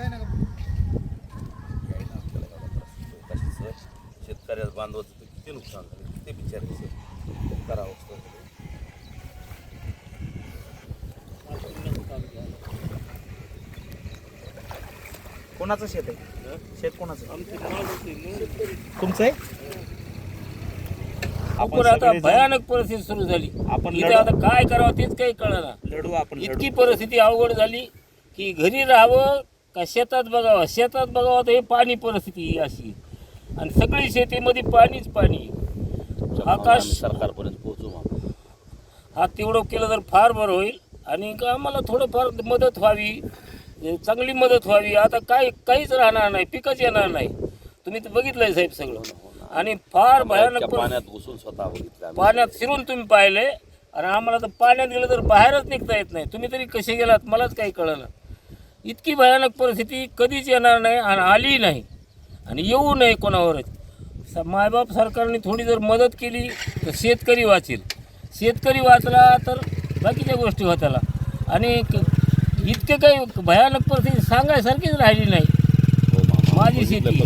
काय ना आपल्याला एवढा त्रास. कशाचं शेतकऱ्याचं बांधवाचं तर किती नुकसान झालं किती बिचारायचं करावं असतं कोणाचं शेत आहे? शेत कोणाचं? तुमचं आहे? आपण आता भयानक परिस्थिती सुरू झाली. आपण इथे लढू. आता काय करावं तेच काही कळणार लढू आपण लढू. इतकी परिस्थिती अवघड झाली की घरी राहावं का शेतात बघावं? शेतात बघावं तर हे पाणी परिस्थिती ही अशी. आणि सगळी शेतीमध्ये पाणीच पाणी. आकाश- सरकारपर्यंत पोहोचू मग. हा तेवढं केलं तर फार बरं होईल. आणि का आम्हाला थोडंफार मदत व्हावी. चांगली मदत व्हावी. आता काय काहीच राहणार नाही. पिकच येणार नाही. तुम्ही तर बघितलंय साहेब सगळं. आणि फार भयानक. पाण्यात घुसून स्वतः बघितलं. पाण्यात शिरून तुम्ही पाहिले. आणि आम्हाला तर पाण्यात गेलं तर बाहेरच निघता येत नाही. तुम्ही तरी कसे गेलात? मलाच काही कळलं इतकी भयानक परिस्थिती कधीच येणार नाही आणि आली नाही. आणि येऊ नये कोणावरच. स- मायबाप सरकारने थोडी जर मदत केली तर शेतकरी वाचेल. शेतकरी वाचला तर बाकीच्या गोष्टी होत्याला आणि इतके काही भयानक परिस्थिती सांगायसारखीच राहिली नाही. हो. माझी शेती.